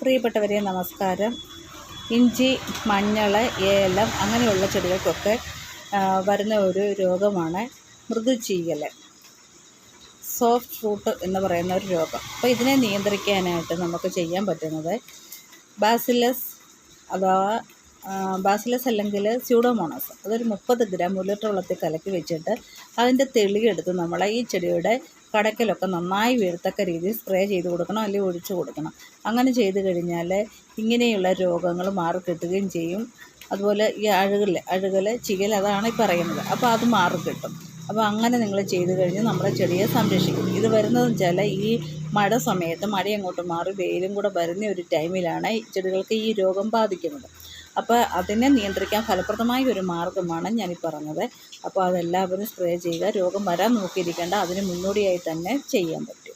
പ്രിയപ്പെട്ടവരെ നമസ്കാരം. ഇഞ്ചി മഞ്ഞൾ ഏലം അങ്ങനെയുള്ള ചെടികൾക്കൊക്കെ വരുന്ന ഒരു രോഗമാണ് മൃദുചീകൽ സോഫ്റ്റ് ഫ്രൂട്ട് എന്ന് പറയുന്ന ഒരു രോഗം. അപ്പോൾ ഇതിനെ നിയന്ത്രിക്കാനായിട്ട് നമുക്ക് ചെയ്യാൻ പറ്റുന്നത് ബാസിലസ് അഥവാ ബാസിലസ് അല്ലെങ്കിൽ സ്യൂഡോമോണസ് അതൊരു മുപ്പത് ഗ്രാം ഒരു ലിറ്റർ വെള്ളത്തിൽ കലക്കി വെച്ചിട്ട് അതിന്റെ തെളിയെടുത്ത് നമ്മൾ ഈ ചെടിയുടെ കടക്കലൊക്കെ നന്നായി വീഴത്തക്ക രീതിയിൽ സ്പ്രേ ചെയ്ത് കൊടുക്കണം അല്ലെങ്കിൽ ഒഴിച്ചു കൊടുക്കണം. അങ്ങനെ ചെയ്ത് കഴിഞ്ഞാൽ ഇങ്ങനെയുള്ള രോഗങ്ങൾ മാറിക്കിട്ടുകയും ചെയ്യും. അതുപോലെ ഈ അഴുകൽ അഴുകൽ ചികൽ അതാണ് ഈ പറയുന്നത്. അപ്പോൾ അത് മാറിക്കിട്ടും അപ്പോൾ അങ്ങനെ നിങ്ങൾ ചെയ്തു കഴിഞ്ഞ് നമ്മുടെ ചെടിയെ സംരക്ഷിക്കും. ഇത് വരുന്നതെന്ന് വെച്ചാൽ ഈ മഴ സമയത്ത് മഴ അങ്ങോട്ട് മാറി വെയിലും കൂടെ വരുന്ന ഒരു ടൈമിലാണ് ചെടികൾക്ക് ഈ രോഗം ബാധിക്കുന്നത്. അപ്പോൾ അതിനെ നിയന്ത്രിക്കാൻ ഫലപ്രദമായ ഒരു മാർഗമാണ് ഞാനീ പറഞ്ഞത്. അപ്പോൾ അതെല്ലാവരും സ്പ്രേ ചെയ്യുക രോഗം വരാൻ നോക്കിയിരിക്കേണ്ട അതിന് മുന്നോടിയായി തന്നെ ചെയ്യാൻ പറ്റും.